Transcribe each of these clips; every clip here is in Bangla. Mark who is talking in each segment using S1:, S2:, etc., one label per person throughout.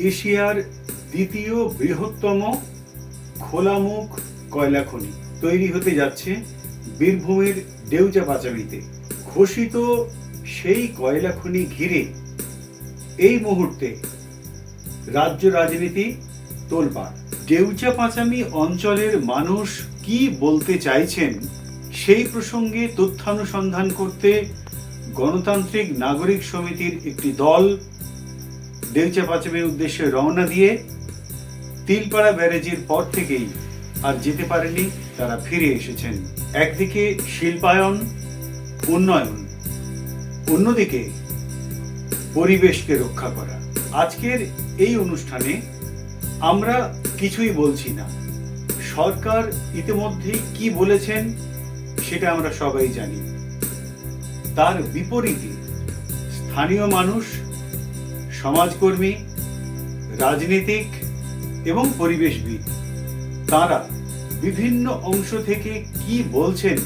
S1: এশিয়ার দ্বিতীয় বৃহত্তম খোলামুখ কয়লা খনি তৈরি হতে যাচ্ছে বীরভূমের দেউচা পাচামিতে ঘোষিত সেই কয়লা খনি ঘিরে এই মুহূর্তে রাজ্য রাজনীতি তোলপাড়। দেউচা পাচামি অঞ্চলের মানুষ কি বলতে চাইছেন সেই প্রসঙ্গে তথ্যানুসন্ধান করতে গণতান্ত্রিক নাগরিক সমিতির একটি দল দেউচা পাচামির উদ্দেশ্যে রওনা দিয়ে তিলপাড়া ব্যারেজের পর থেকেই আর যেতে পারেনি তারা ফিরে এসেছেন। একদিকে শিল্পায়ন, উন্নয়ন, অন্যদিকে পরিবেশকে রক্ষা করা। আজকের এই অনুষ্ঠানে আমরা কিছুই বলছি না। সরকার ইতিমধ্যেই কি বলেছেন, সেটা আমরা সবাই জানি। তার বিপরীতে স্থানীয় মানুষ সমাজকর্মী, রাজনীতিক এবং পরিবেশবিদ। তারা বিভিন্ন অংশ থেকে কি বলছেন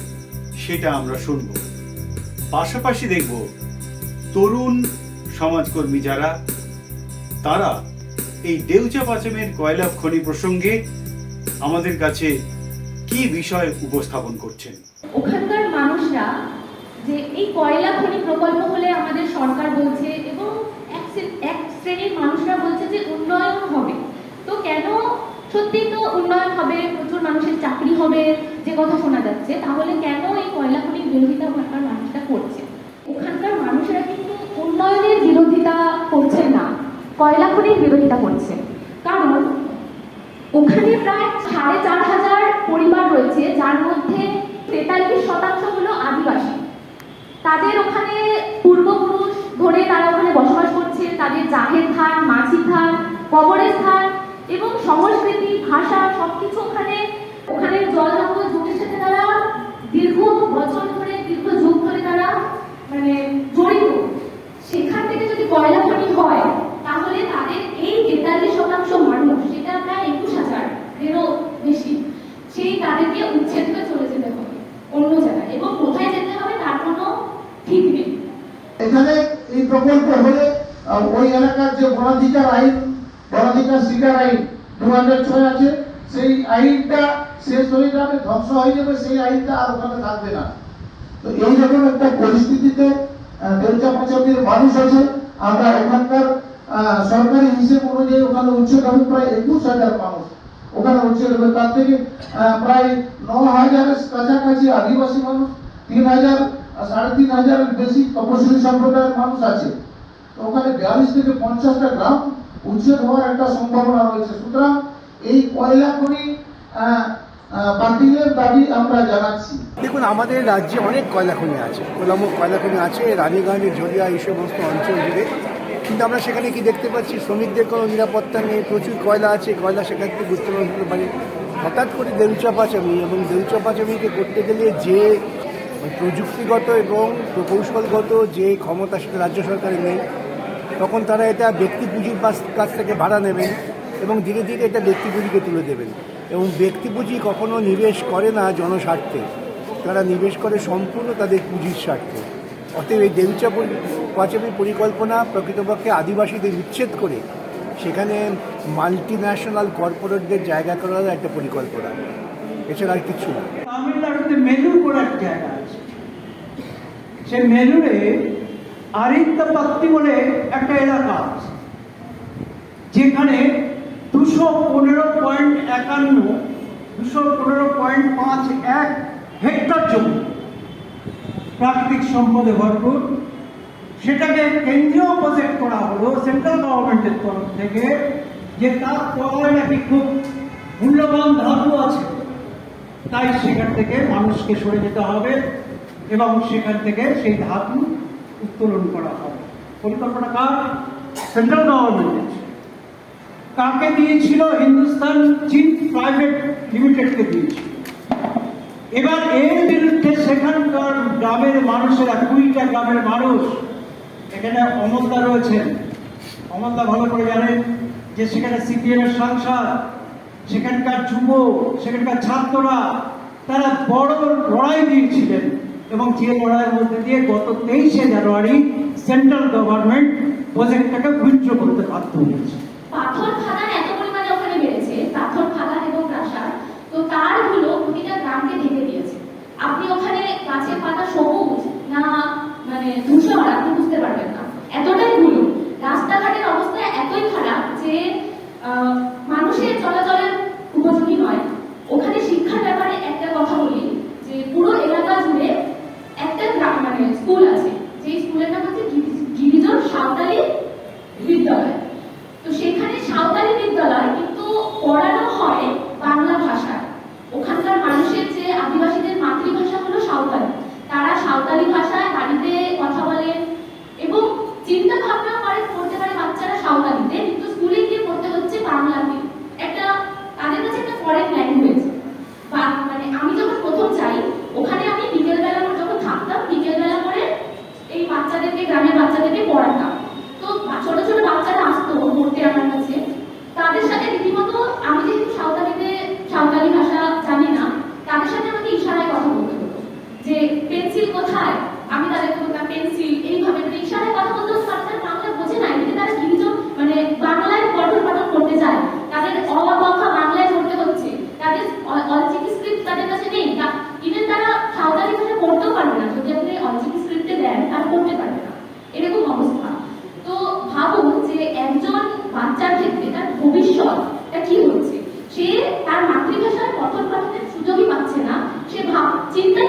S1: সেটা আমরা শুনব। পাশাপাশি দেখব তরুণ সমাজকর্মী যারা, তারা এই দেউচা পাচামের কয়লা খনি প্রসঙ্গে আমাদের কাছে কি বিষয় উপস্থাপন করছেন?
S2: ওখানকার মানুষরা যে এই কয়লা খনি প্রকল্প হলে আমাদের সরকার বলছে এক শ্রেণির মানুষরা বলছে যে উন্নয়ন হবে। তো কেন সত্যি তো উন্নয়ন হবে? প্রচুর মানুষের চাকরি হবে, যে কথা শোনা যাচ্ছে। তাহলে কেন এই কয়লা খনির বিরোধিতা ওখানকার মানুষরা করছে? ওখানকার মানুষেরা কিন্তু উন্নয়নের বিরোধিতা করছে না, কয়লা খনির বিরোধিতা করছে। কারণ ওখানে প্রায় সাড়ে চার হাজার পরিবার রয়েছে, যার মধ্যে তেতাল্লিশ শতাংশ হলো আদিবাসী তাদের ওখানে পূর্বপুরুষ ধরে তারা ওখানে বসবাস করছে তাদের জাহের থান মাছি থান কবরের স্থান এবং সংস্কৃতি ভাষা সবকিছু ওখানে ওখানে জল জঙ্গল জমির সাথে তারা দীর্ঘ বছর ধরে দীর্ঘ যুগ ধরে তারা মানে জড়িত সেখান থেকে যদি কয়লা খনি হয় তাহলে তাদের এই তেতাল্লিশ শতাংশ মানুষ সেটা প্রায় একুশ হাজার এরও বেশি সেই তাদেরকে উচ্ছেদ হয়ে চলে যেতে হবে অন্য জায়গায় এবং কোথায় যেতে হবে তার কোনো ঠিক নেই
S3: এখানে এই প্রকল্প হলে আহ, ওই এলাকার যে বনাধিকার আইন বনাধিকার শিকার আইন দু ছয় আছে, সেই আইনটা শেষ হয়ে যাবে ধ্বংস হয়ে যাবে, সেই আইনটা আর ওখানে থাকবে না। তো এই রকম একটা পরিস্থিতিতে পাচামির মানুষ আছে। আমরা ওখানকার সরকারি হিসেব অনুযায়ী ওখানে উচ্ছেদ হবে প্রায় একুশ হাজার মানুষ। ওখানে উচ্ছেদ হবে তার থেকে প্রায় ন হাজারের কাছাকাছি আদিবাসী মানুষ, তিন হাজার, সাড়ে তিন হাজারের বেশি তপশিলি সম্প্রদায়ের মানুষ আছে। তো ওখানে বিয়াল্লিশ থেকে পঞ্চাশটা গ্রাম উচ্ছেদ হওয়ার একটা সম্ভাবনা রয়েছে। সুতরাং এই কয়লা খনি
S4: দেখুন, আমাদের রাজ্যে অনেক কয়লা খনি আছে। কোলামুখ কয়লা খনি আছে, রানীগঞ্জ ঝরিয়া এই সমস্ত অঞ্চল জুড়ে। কিন্তু আমরা সেখানে কি দেখতে পাচ্ছি? শ্রমিকদের কোনো নিরাপত্তা নেই, প্রচুর কয়লা আছে। কয়লা সেখান থেকে উত্তোলন হতে পারে হঠাৎ করে দেউচা পাচামি এবং দেউচা পাচামিকে করতে গেলে যে প্রযুক্তিগত এবং প্রকৌশলগত যে ক্ষমতা সেটা রাজ্য সরকারের নেই তখন তারা এটা ব্যক্তি পুঁজির কাছ থেকে ভাড়া নেবেন এবং ধীরে ধীরে এটা ব্যক্তি পুঁজিকে তুলে দেবেন। এবং ব্যক্তি পুঁজি কখনো নিবেশ করে না জনস্বার্থে। তারা নিবেশ করে সম্পূর্ণ তাদের পুঁজির স্বার্থে। অতএব এই দেউচা পাচামি পরিকল্পনা প্রকৃতপক্ষে আদিবাসীদের উচ্ছেদ করে, সেখানে মাল্টি ন্যাশনাল কর্পোরেটদের জায়গা করার একটা পরিকল্পনা। এছাড়া আর কিছু না।
S5: তামিলনাড়ুতে মেলুর এক জায়গা আছে। সে মেলুরে আরিত্তাপাত্তি বলে একটা এলাকা যেখানে দুশো পনেরো পয়েন্ট একান্ন, দুশো পনেরো পয়েন্ট পাঁচ এক হেক্টর জমি। প্রাকৃতিক সম্পদে ভরপুর। সেটাকে কেন্দ্রীয় প্রজেক্ট করা হলো সেন্ট্রাল গভর্নমেন্টের তরফ থেকে, যে তার তলায় নাকি খুব মূল্যবান ধাতু আছে। তাই সেখান থেকে মানুষকে সরে যেতে হবে এবং সেখান থেকে সেই ধাতু উত্তোলন করা হবে পরিকল্পনা কার? সেন্ট্রাল গভর্নমেন্টের। কাকে দিয়েছিল হিন্দুস্তান? জিঙ্ক প্রাইভেট লিমিটেডকে দিয়েছিল। এবার এর বিরুদ্ধে সেখানকার গ্রামের মানুষেরা, কুড়িটা গ্রামের মানুষ, এখানে অমলদা রয়েছেন। অমলদা ভালো করে জানেন যে সেখানে সিপিএম এর সাংসদ, সেখানকার যুব সেখানকার ছাত্ররা, তারা বড় বড় লড়াই দিয়েছিলেন। এবং চিরকড়ার মধ্যে দিয়ে গত তেইশে জানুয়ারি সেন্ট্রাল গভর্নমেন্ট প্রজেক্টটাকে উইথড্র করতে বাধ্য হয়েছে।
S2: পাথর নেই তা ইভেন তারা সাঁওতালি ভাষা পড়তেও পারবে না, যদি আপনি অরিজিন স্ক্রিপ্টে দেন, তারা পড়তে পারবে না। এরকম অবস্থা। তো ভাবুন যে একজন বাচ্চার ক্ষেত্রে তার ভবিষ্যৎটা কি হচ্ছে? সে তার মাতৃভাষায় কথন পাঠাতে সুযোগই পাচ্ছে না, সে ভাব চিন্তাই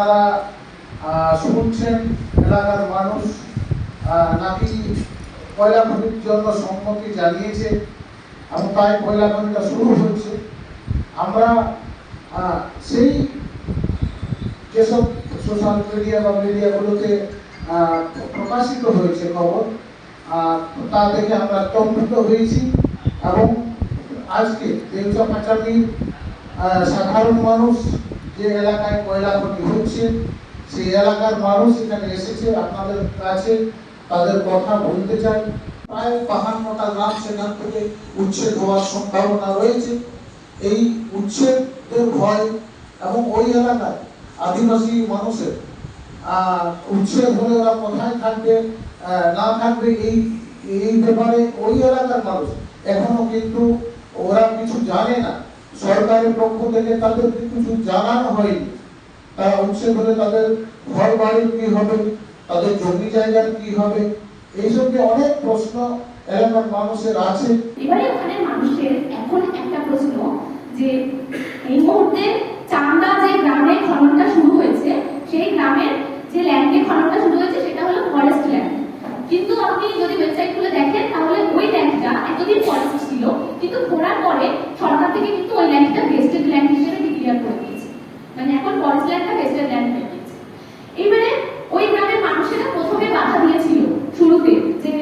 S2: আপনারা
S3: শুনছেন এলাকার মানুষ নাকি কয়লা খনির জন্য সম্মতি জানিয়েছে এবং তাই কয়লা খনিটা শুরু হচ্ছে আমরা সেই যেসব সোশ্যাল মিডিয়া বা মিডিয়াগুলোতে প্রকাশিত হয়েছে খবর তা থেকে আমরা স্তম্ভিত হয়েছি এবং আজকে দেউচা পাচামির সাধারণ মানুষ যে এলাকায় কয়লা খনি হচ্ছে সেই এলাকার মানুষ এখানে এসেছে, আপনাদের কাছে তাদের কথা বলতে চাই। প্রায় বাহান্নটা গ্রাম সেখান থেকে উচ্ছেদ হওয়ার সম্ভাবনা রয়েছে। এই উচ্ছেদের ভয় এবং ওই এলাকায় আদিবাসী মানুষের উচ্ছেদ হলে ওরা কোথায় থাকবে না থাকবে, এই এই ব্যাপারে ওই এলাকার মানুষ এখনও কিন্তু ওরা কিছু জানে না। সরকারের পক্ষ থেকে তাদের কিছু জানানো হয়নি। তারা উৎসে করে তাদের ঘর বাড়ির কি হবে, তাদের জমি জায়গার কি হবে এইসব যে অনেক প্রশ্ন এলাকার মানুষের আছে।
S2: এবারে ওখানে মানুষের এখন একটা প্রশ্ন যে এই মুহূর্তে চান্দা যে গ্রামে খননটা শুরু হয়েছে, সেই গ্রামের যে ল্যান্ডে খননটা শুরু হয়েছে, সেটা হলো ফরেস্ট ল্যান্ড কিন্তু আপনি যদি ওয়েবসাইট খুলে দেখেন, তাহলে ওই ল্যান্ডটা এতদিন ফরেস্ট ছিল। কিন্তু ঘোরার পরে সরকার থেকে কিন্তু ওই ল্যান্ডটা ভেস্টেড ল্যান্ড হিসেবে ডিক্লেয়ার করে দিয়েছে মানে এখন ফরেস্ট ল্যান্ডটা ভেস্টেড ল্যান্ড হয়ে গেছে এবারে ওই গ্রামের মানুষেরা প্রথমে বাধা দিয়েছিল শুরুতে যে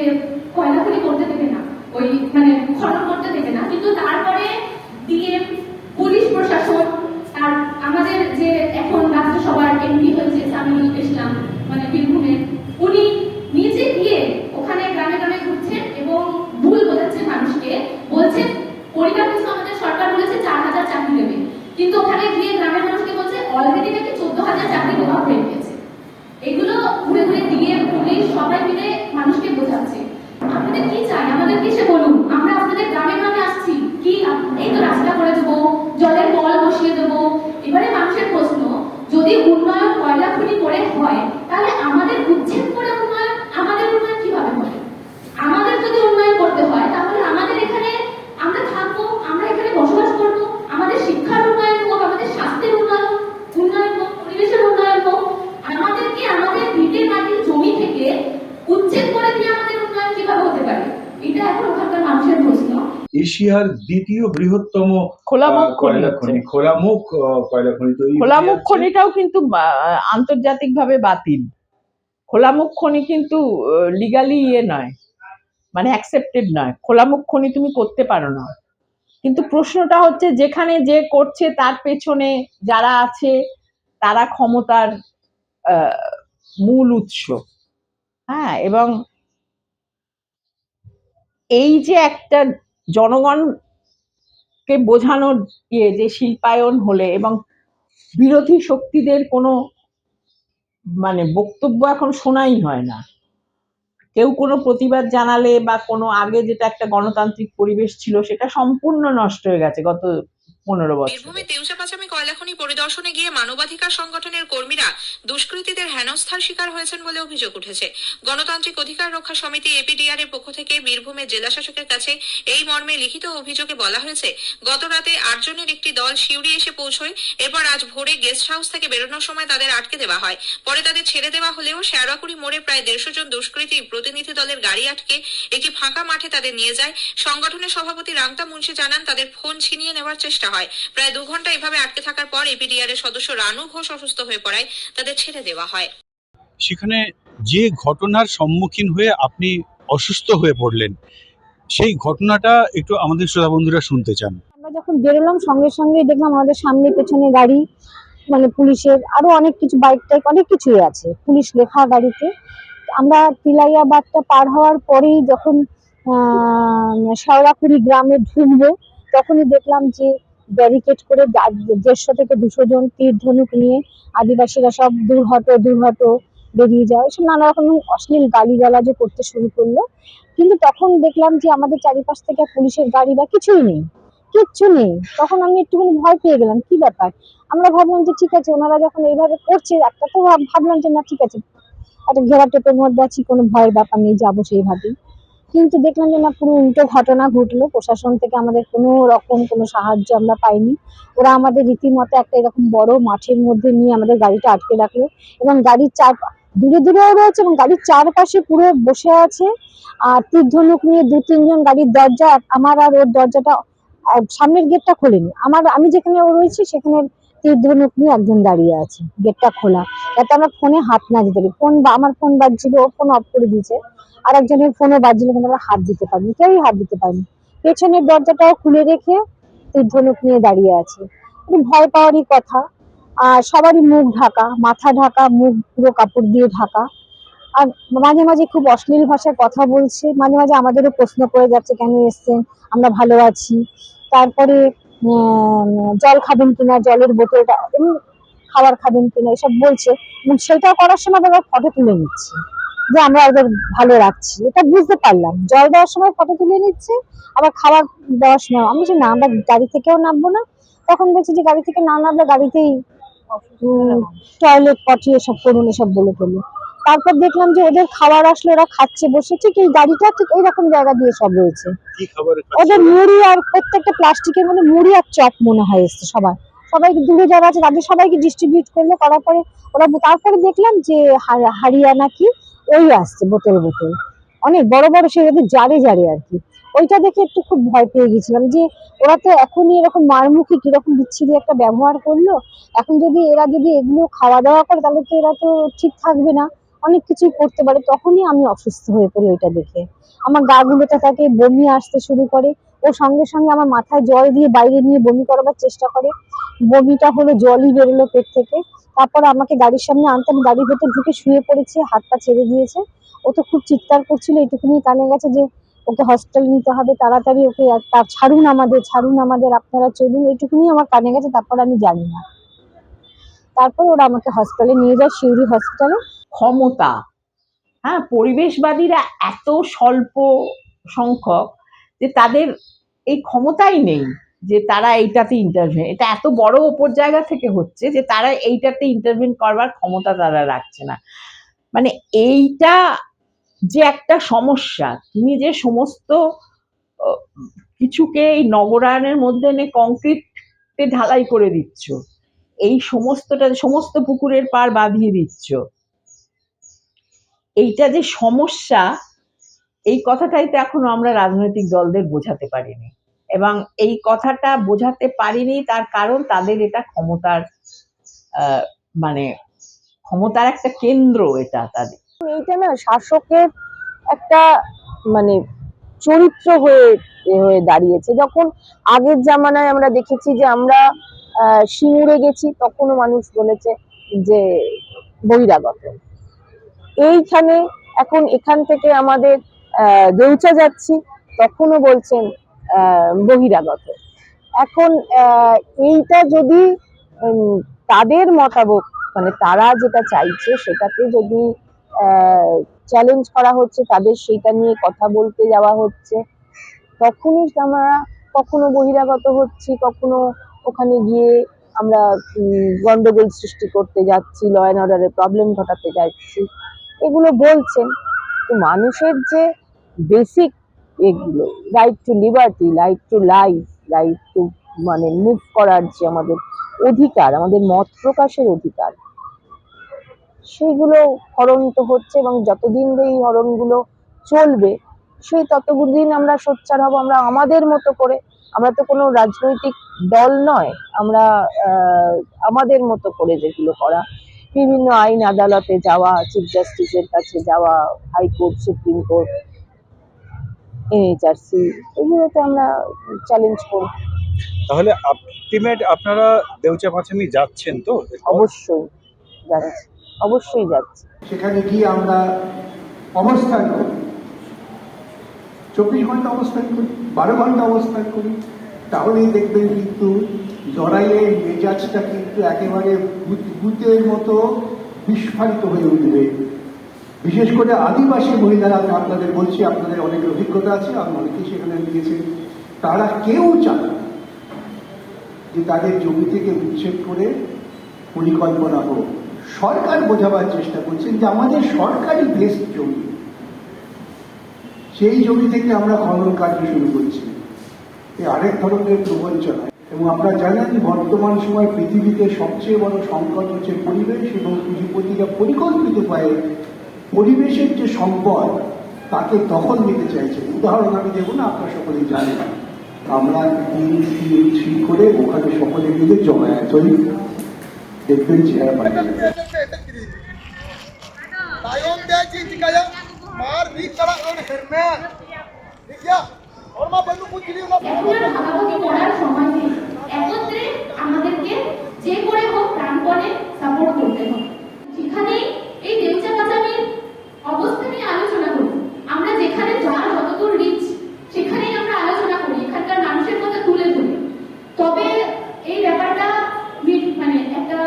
S2: কয়লা খনি করতে দেবে না ওই মানে খনন করতে দেবে না কিন্তু তারপরে ডিএম পুলিশ প্রশাসন আর আমাদের যে এখন রাজ্যসভার এমপি হয়েছে সামিউল ইসলাম মানে বীরভূমের উনি নিজে গিয়ে ওখানে গ্রামে গ্রামে ঘুরছেন এবং ভুল বোঝাচ্ছেন মানুষকে বলছেন পরিবার পিছু আমাদের সরকার বলেছে চার হাজার চাকরি দেবে কিন্তু ওখানে গিয়ে গ্রামের মানুষকে বলছে অলরেডি নাকি চোদ্দ হাজার চাকরি দেওয়া হয়ে গেছে এগুলো ঘুরে ঘুরে দিয়ে পুলিশ সবাই মিলে মানুষকে বোঝাচ্ছে আপনাদের কি চাই আমাদের কি সে বলুন আমরা আপনাদের গ্রামে গ্রামে আসছি কি আপ- এই তো রাস্তা করে দেবো জলের কল বসিয়ে দেবো এবারে মানুষের প্রশ্ন যদি উন্নয়ন কয়লা খনি করে হয় তাহলে আমাদের উচ্ছেদ করে উন্নয়ন আমাদের উন্নয়ন কীভাবে হবে আমাদের যদি উন্নয়ন করতে হয় তাহলে আমাদের এখানে আমরা থাকব আমরা এখানে বসবাস করব আমাদের শিক্ষার উন্নয়ন হোক আমাদের স্বাস্থ্যের উন্নয়ন উন্নয়ন হোক পরিবেশের উন্নয়ন হোক আমাদেরকে আমাদের ভিটের মাটির জমি থেকে উচ্ছেদ করে দিয়ে আমাদের উন্নয়ন কীভাবে হতে পারে এটা এখন ওখানকার মানুষের প্রশ্ন
S1: এশিয়ার দ্বিতীয় বৃহত্তম
S6: খোলামুখ খনি
S1: কয়লা খনি খোলামুখ কয়লা খনি তৈরি
S6: খোলামুখ খনিটাও কিন্তু আন্তর্জাতিকভাবে বাতিল। খোলামুখ খনি কিন্তু লিগালি ইয়ে নয় মানে অ্যাকসেপ্টেড নয়। খোলামুখ খনি তুমি করতে পারো না। কিন্তু প্রশ্নটা হচ্ছে যেখানে যে করছে তার পেছনে যারা আছে তারা ক্ষমতার আহ, মূল উৎস। হ্যাঁ এবং এই যে একটা জনগণকে বোঝানোর ইয়ে যে শিল্পায়ন হলে এবং বিরোধী শক্তিদের কোনো মানে বক্তব্য এখন শোনাই হয় না। কেউ কোনো প্রতিবাদ জানালে বা কোনো আগে যেটা একটা গণতান্ত্রিক পরিবেশ ছিল সেটা সম্পূর্ণ নষ্ট হয়ে গেছে গত পনেরো বছর
S7: বীরভূমের দেউচাপাচামি কয়লাখনি পরিদর্শনে গিয়ে মানবাধিকার সংগঠনের কর্মীরা দুষ্কৃতীদের হেনস্থার শিকার হয়েছেন বলে অভিযোগ উঠেছে। গণতান্ত্রিক অধিকার রক্ষা সমিতি এপিডিআর এর পক্ষ থেকে বীরভূমের জেলা শাসকের কাছে এই মর্মে লিখিত অভিযোগে বলা হয়েছে গত রাতে আটজনের একটি দল শিউরি এসে পৌঁছয় এরপর আজ ভোরে গেস্ট হাউস থেকে বেরোনোর সময় তাদের আটকে দেওয়া হয়। পরে তাদের ছেড়ে দেওয়া হলেও শেয়ারাকুড়ি মোড়ে প্রায় দেড়শো জন দুষ্কৃতী প্রতিনিধি দলের গাড়ি আটকে একটি ফাঁকা মাঠে তাদের নিয়ে যায়। সংগঠনের সভাপতি রামতা মুন্সি জানান তাদের ফোন ছিনিয়ে নেওয়ার চেষ্টা হয়। প্রায় দু ঘণ্টা এভাবে আটকে থাকার পর এপিডিআর এর সদস্য রানু ঘোষ অসুস্থ হয়ে পড়ায় তাদের ছেড়ে দেওয়া হয়।
S8: সেখানে যে ঘটনার সম্মুখীন হয়ে আপনি অসুস্থ হয়ে পড়লেন সেই ঘটনাটা একটু আমাদের শ্রোতা বন্ধুরা শুনতে চান।
S9: আমরা যখন বেরোলাম সঙ্গে সঙ্গে দেখলাম আমাদের সামনে পেছনে গাড়ি মানে পুলিশের আরও অনেক কিছু বাইক টাইক অনেক কিছুই আছে পুলিশ লেখা গাড়িতে। আমরা তিলাইয়াবাদটা পার হওয়ার পরেই যখন আহ শেওড়াকুড়ি গ্রামে ঢুকবো তখনই দেখলাম যে ব্যারিকেড করে দেড়শো থেকে দুশো জন তীর ধনুক নিয়ে আদিবাসীরা সব দূর হটো দূর হটো বেরিয়ে যায়। এসব নানা রকম অশ্লীল গালিগালাজও করতে শুরু করল। কিন্তু তখন দেখলাম যে আমাদের চারিপাশ থেকে পুলিশের গাড়ি বা কিছুই নেই। কিচ্ছু নেই। তখন আমি একটুখানি ভয় পেয়ে গেলাম, কি ব্যাপার? আমরা ভাবলাম যে ঠিক আছে, ওনারা যখন এইভাবে করছে, একটা তো ভাব- ভাবলাম যে না, ঠিক আছে, একটা ঘেরা টেপের মধ্যে আছি, কোনো ভয়ের ব্যাপার নেই, যাব সেইভাবেই। কিন্তু দেখলাম যে না, পুরো উল্টো ঘটনা ঘটলো। প্রশাসন থেকে আমাদের কোনো রকম কোনো সাহায্য আমরা পাইনি। ওরা আমাদের রীতিমতো একটা এরকম বড় মাঠের মধ্যে নিয়ে আমাদের গাড়িটা আটকে রাখল এবং গাড়ির চার দূরে দূরেও রয়েছে এবং গাড়ির চারপাশে পুরো বসে আছে। আর তীর ধনুক নিয়ে দু, তিনজন গাড়ির দরজা, আমার আর ওর দরজাটা সামনের গেটটা খোলেনি। আমার, আমি যেখানে রয়েছি সেখানে তীর ধনুক নিয়ে একজন দাঁড়িয়ে আছে, গেটটা খোলা। যাতে আমার ফোনে হাত না দিতে পারি। ফোন বা, আমার ফোন বাজছিল, ও ফোন অফ করে দিয়েছে। আর একজনের ফোনও বাজছিল কিন্তু আমরা হাত দিতে পারিনি, কেউই হাত দিতে পারিনি। পেছনের দরজাটাও খুলে রেখে তীর ধনুক নিয়ে দাঁড়িয়ে আছে। ভয় পাওয়ারই কথা। আর সবারই মুখ ঢাকা, মাথা ঢাকা, মুখ পুরো কাপড় দিয়ে ঢাকা। আর মাঝে মাঝে খুব অশ্লীল ভাষায় কথা বলছে, মাঝে মাঝে আমাদেরও প্রশ্ন করে যাচ্ছে, কেন এসছেন, আমরা ভালো আছি। তারপরে জল খাবেন কিনা, জলের বোতলটা খাবার খাবেন কিনা, এসব বলছে। এবং সেটা করার সময় তারা ফটো তুলে নিচ্ছে। যে আমরা ওদের ভালো রাখছি। এটা বুঝতে পারলাম। জল দেওয়ার সময় ফটো তুলে নিচ্ছে, আবার খাবার দেওয়ার সময় আমি যে না, আমরা গাড়ি থেকেও নামবো না। তখন বলছি যে, গাড়ি থেকে না নামলে গাড়িতেই টয়লেট পটি এসব করুন, এসব বলে ফেলল তারপর দেখলাম যে ওদের খাবার আসলে ওরা খাচ্ছে বসে ঠিক এই গাড়িটা ঠিক এইরকম জায়গা দিয়ে সব রয়েছে। ওদের মুড়ি আর প্রত্যেকটা প্লাস্টিকের মানে মুড়ি আর চপ মনে হয় এসছে সবার। সবাইকে দূরে যারা আছে তাদের সবাইকে ডিস্ট্রিবিউট করল করার পরে ওরা তারপরে দেখলাম যে হারিয়ানা কি ওই আসছে বোতল বোতল।
S10: অনেক বড় বড় সেটাতে জারে জারে আর কি। ওইটা দেখে একটু খুব ভয় পেয়ে গেছিলাম যে ওরা তো এখনই এরকম মারমুখী কীরকম বিচ্ছিরি একটা ব্যবহার করল। এখন যদি এরা যদি এগুলো খাওয়া দাওয়া করে তাহলে তো এরা তো ঠিক থাকবে না। অনেক কিছুই করতে পারে, তখনই আমি অসুস্থ হয়ে পড়ি ওইটা দেখে। আমার গা গুলোতে থাকে বমি আসতে শুরু করে, ও সঙ্গে সঙ্গে আমার মাথায় জল দিয়ে বাইরে নিয়ে বমি করাবার চেষ্টা করে। বমিটা হলো, জলই বেরোলো পেট থেকে। তারপর আমাকে গাড়ির সামনে আনতে, আমি গাড়ির ভেতর ঢুকে শুয়ে পড়েছে, হাত পা ছেড়ে দিয়েছে। ও তো খুব চিৎকার করছিল এইটুকুনি কানে গেছে যে ওকে হসপিটাল নিতে হবে, তাড়াতাড়ি ওকে তার ছাড়ুন আমাদের ছাড়ুন আমাদের, আপনারা চলুন এইটুকুনি আমার কানে গেছে, তারপর আমি জানি না। তারপর ওরা আমাকে হসপিটালে নিয়ে যায় শিউরি হসপিটালে।
S6: ক্ষমতা। হ্যাঁ পরিবেশবাদীরা এত স্বল্প সংখ্যক যে তাদের এই ক্ষমতাই নেই যে তারা এইটাতে ইন্টারভেন এটা এত বড় ওপর জায়গা থেকে হচ্ছে যে তারা এইটাতে ইন্টারভেন করবার ক্ষমতা তারা রাখছে না। মানে এইটা যে একটা সমস্যা, তুমি যে সমস্ত কিছুকে এই নগরায়নের মধ্যে এনে কংক্রিটে ঢালাই করে দিচ্ছ, এই সমস্তটা, সমস্ত পুকুরের পার বাঁধিয়ে দিচ্ছ এইটা যে সমস্যা, এই কথাটাই তো এখনও আমরা রাজনৈতিক দলদের বোঝাতে পারিনি। এবং এই কথাটা বোঝাতে পারিনি তার কারণ তাদের এটা ক্ষমতার মানে ক্ষমতার একটা কেন্দ্র এটা তাদের।
S10: এইটা না শাসকের একটা মানে চরিত্র হয়ে হয়ে দাঁড়িয়েছে। যখন আগের জামানায় আমরা দেখেছি যে আমরা সিঙ্গুরে গেছি, তখনও মানুষ বলেছে যে বহিরাগত। এইখানে এখন এখান থেকে আমাদের দেউচা যাচ্ছি, তখনও বলছেন বহিরাগত। এখন এইটা যদি তাদের মতামত মানে তারা যেটা চাইছে সেটাতে যদি চ্যালেঞ্জ করা হচ্ছে, তাদের সেটা নিয়ে কথা বলতে যাওয়া হচ্ছে, তখনই আমরা কখনো বহিরাগত হচ্ছি, কখনো ওখানে গিয়ে আমরা গন্ডগোল সৃষ্টি করতে যাচ্ছি ল অ্যান্ড অর্ডারের প্রবলেম ঘটাতে যাচ্ছি। এগুলো বলছেন, তো মানুষের যে বেসিক এগুলো right to liberty right to life right to মানে মুভ করার যে আমাদের অধিকার, আমাদের মত প্রকাশের অধিকার সেইগুলো হরণ তো হচ্ছে এবং যতদিন এই হরণগুলো চলবে, সেই ততদিন আমরা সোচ্চার হব, আমরা আমাদের মতো করে, আমরা তো কোনো রাজনৈতিক দল নয়, আমরা আমাদের মতো করে যেগুলো করা বিভিন্ন আইন আদালতে যাওয়া চিফ জাস্টিসের কাছে যাওয়া হাইকোর্ট সুপ্রিম কোর্ট এনএইচআরসি এগুলোতে আমরা চ্যালেঞ্জ করব।
S1: তাহলে আলটিমেট আপনারা দেউচা পাঁচামি যাচ্ছেন তো
S10: অবশ্যই যাচ্ছি অবশ্যই যাচ্ছি।
S4: সেখানে গিয়ে আমরা অবস্থান করি। চব্বিশ ঘণ্টা অবস্থান করি বারো ঘণ্টা অবস্থান করি। তাহলেই দেখবেন কিন্তু লড়াইয়ের মেজাজটা কিন্তু একেবারে ভূত- ভূতের মতো বিস্ফারিত হয়ে উঠবে। বিশেষ করে আদিবাসী মহিলারা, আমি আপনাদের বলছি, আপনাদের অনেক অভিজ্ঞতা আছে, আমি অনেকেই সেখানে নিয়েছেন তারা কেউ চান যে তাদের জমি থেকে উচ্ছেদ করে পরিকল্পনা হোক। সরকার বোঝাবার চেষ্টা করছেন যে আমাদের সরকারি বেশ জমি, সেই জমি থেকে আমরা খনন কার্য শুরু করছি। আরেক ধরনের প্রবঞ্চনা। এবং আপনারা জানেন, বর্তমান সময় পৃথিবীতে সবচেয়ে বড় সংকট হচ্ছে পরিবেশ এবং পুঁজিপতিরা পরিকল্পিত উপায়ে পরিবেশের যে সম্পদ, তাকে দখল নিতে চাইছে উদাহরণ আমি দেবো না, আপনারা সকলেই জানেন। আমরা তিন তিন করে ওখানে সকলে মিলে জমায় হই দেখবেন চেহারা পাঠিয়ে
S2: সেখানেই আমরা আলোচনা করি, এখানকার মানুষের তুলে তবে এই ব্যাপারটা মানে একটা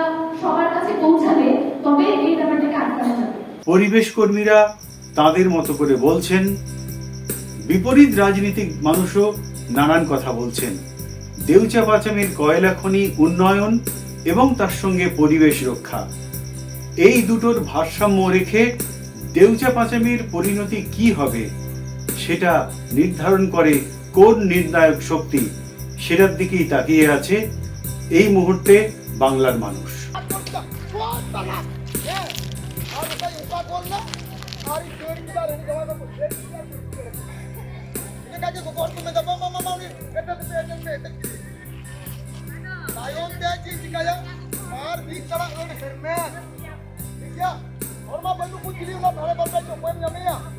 S2: সবার কাছে পৌঁছালে তবে এই ব্যাপারটাকে
S1: পরিবেশ কর্মীরা তাদের মতো করে বলছেন বিপরীত রাজনীতিক মানুষও নানান কথা বলছেন। দেউচা পাচামির কয়লা খনি উন্নয়ন এবং তার সঙ্গে পরিবেশ রক্ষা। এই দুটোর ভারসাম্য রেখে দেউচা পাচামির পরিণতি কি হবে, সেটা নির্ধারণ করে কোন নির্ণায়ক শক্তি সেটার দিকেই তাকিয়ে আছে এই মুহূর্তে বাংলার মানুষ।
S11: pegang pegang Lion Daddy dikaya Mar di kala on Hermes Iya Horma bantu kunci dia lah Bala bala bala Bala nyamaya